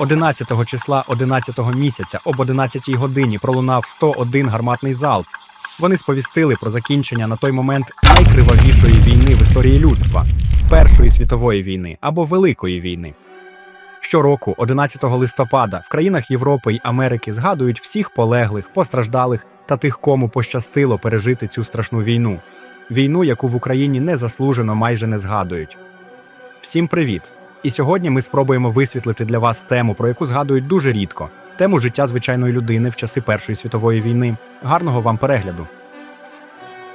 11 числа 11 місяця об 11 годині пролунав 101 гарматний залп. Вони сповістили про закінчення на той момент найкривавішої війни в історії людства Першої світової війни або Великої війни. Щороку, 11 листопада, в країнах Європи й Америки згадують всіх полеглих, постраждалих та тих, кому пощастило пережити цю страшну війну. Війну, яку в Україні незаслужено майже не згадують. Всім привіт! І сьогодні ми спробуємо висвітлити для вас тему, про яку згадують дуже рідко тему життя звичайної людини в часи Першої світової війни. Гарного вам перегляду.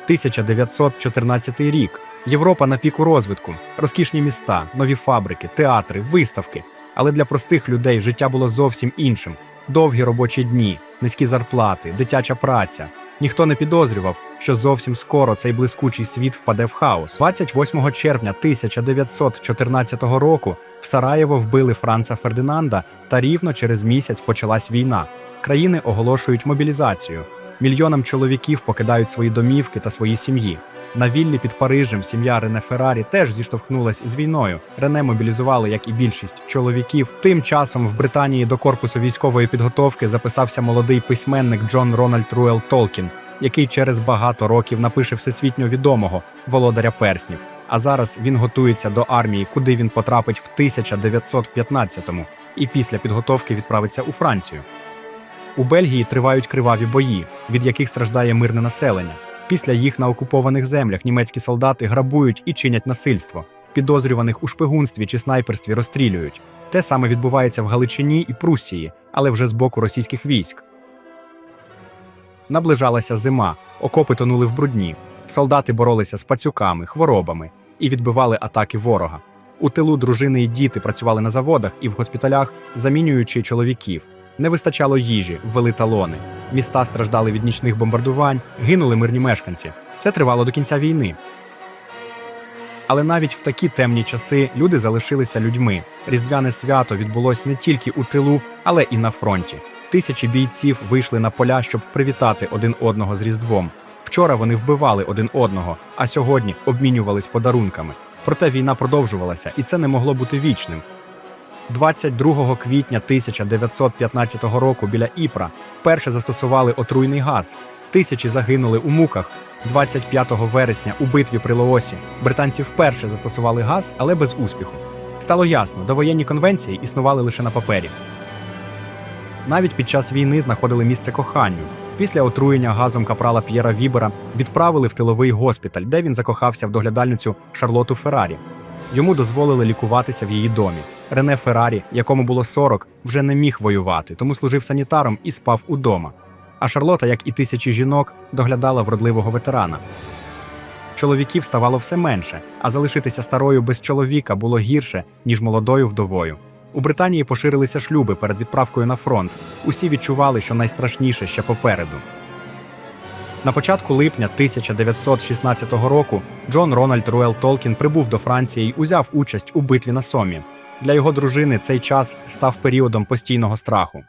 1914 рік. Європа на піку розвитку, розкішні міста, нові фабрики, театри, виставки. Але для простих людей життя було зовсім іншим: довгі робочі дні, низькі зарплати, дитяча праця. Ніхто не підозрював, що зовсім скоро цей блискучий світ впаде в хаос. 28 червня 1914 року в Сараєво вбили Франца Фердинанда, та рівно через місяць почалась війна. Країни оголошують мобілізацію. Мільйонам чоловіків покидають свої домівки та свої сім'ї. На віллі під Парижем сім'я Рене Феррарі теж зіштовхнулась з війною. Рене мобілізували, як і більшість чоловіків. Тим часом в Британії до корпусу військової підготовки записався молодий письменник Джон Рональд Руел Толкін, який через багато років напише всесвітньо відомого володаря перснів. А зараз він готується до армії, куди він потрапить в 1915-му, і після підготовки відправиться у Францію. У Бельгії тривають криваві бої, від яких страждає мирне населення. Після їх на окупованих землях німецькі солдати грабують і чинять насильство. Підозрюваних у шпигунстві чи снайперстві розстрілюють. Те саме відбувається в Галичині і Пруссії, але вже з боку російських військ. Наближалася зима, окопи тонули в брудні. Солдати боролися з пацюками, хворобами і відбивали атаки ворога. У тилу дружини і діти працювали на заводах і в госпіталях, замінюючи чоловіків. Не вистачало їжі, ввели талони. Міста страждали від нічних бомбардувань, гинули мирні мешканці. Це тривало до кінця війни. Але навіть в такі темні часи люди залишилися людьми. Різдвяне свято відбулось не тільки у тилу, але і на фронті. Тисячі бійців вийшли на поля, щоб привітати один одного з Різдвом. Вчора вони вбивали один одного, а сьогодні обмінювались подарунками. Проте війна продовжувалася, і це не могло бути вічним. 22 квітня 1915 року біля Іпра вперше застосували отруйний газ. Тисячі загинули у муках. 25 вересня у битві при Лоосі британці вперше застосували газ, але без успіху. Стало ясно, довоєнні конвенції існували лише на папері. Навіть під час війни знаходили місце коханню. Після отруєння газом капрала П'єра Вібера відправили в тиловий госпіталь, де він закохався в доглядальницю Шарлоту Феррарі. Йому дозволили лікуватися в її домі. Рене Феррарі, якому було 40, вже не міг воювати, тому служив санітаром і спав удома. А Шарлота, як і тисячі жінок, доглядала вродливого ветерана. Чоловіків ставало все менше, а залишитися старою без чоловіка було гірше, ніж молодою вдовою. У Британії поширилися шлюби перед відправкою на фронт. Усі відчували, що найстрашніше ще попереду. На початку липня 1916 року Джон Рональд Руел Толкін прибув до Франції й узяв участь у битві на Сомі. Для його дружини цей час став періодом постійного страху.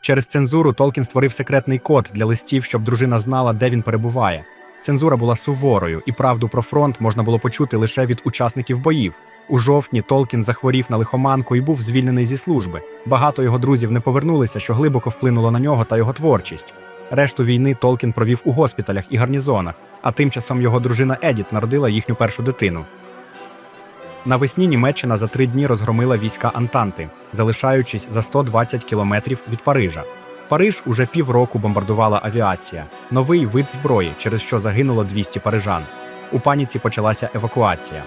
Через цензуру Толкін створив секретний код для листів, щоб дружина знала, де він перебуває. Цензура була суворою, і правду про фронт можна було почути лише від учасників боїв. У жовтні Толкін захворів на лихоманку і був звільнений зі служби. Багато його друзів не повернулися, що глибоко вплинуло на нього та його творчість. Решту війни Толкін провів у госпіталях і гарнізонах, а тим часом його дружина Едіт народила їхню першу дитину. Навесні Німеччина за три дні розгромила війська Антанти, залишаючись за 120 кілометрів від Парижа. Париж уже півроку бомбардувала авіація, новий вид зброї, через що загинуло 200 парижан. У паніці почалася евакуація.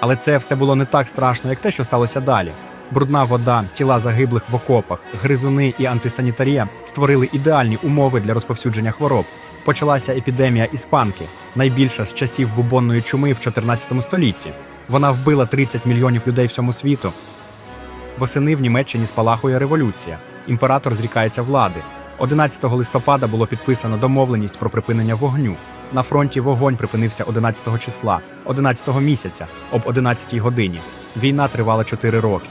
Але це все було не так страшно, як те, що сталося далі. Брудна вода, тіла загиблих в окопах, гризуни і антисанітарія створили ідеальні умови для розповсюдження хвороб. Почалася епідемія іспанки, найбільша з часів бубонної чуми в 14 столітті. Вона вбила 30 мільйонів людей всьому світу. Восени в Німеччині спалахує революція. Імператор зрікається влади. 11 листопада було підписано домовленість про припинення вогню. На фронті вогонь припинився 11 числа, 11 місяця, об 11 годині. Війна тривала 4 роки.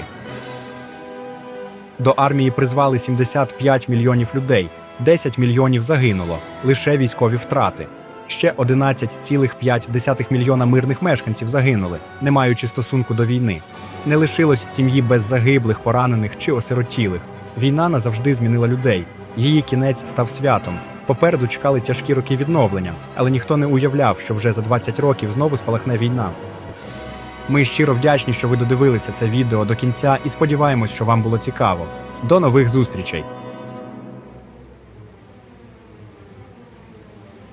До армії призвали 75 мільйонів людей, 10 мільйонів загинуло, лише військові втрати. Ще 11,5 мільйона мирних мешканців загинули, не маючи стосунку до війни. Не лишилось сім'ї без загиблих, поранених чи осиротілих. Війна назавжди змінила людей. Її кінець став святом. Попереду чекали тяжкі роки відновлення, але ніхто не уявляв, що вже за 20 років знову спалахне війна. Ми щиро вдячні, що ви додивилися це відео до кінця і сподіваємось, що вам було цікаво. До нових зустрічей!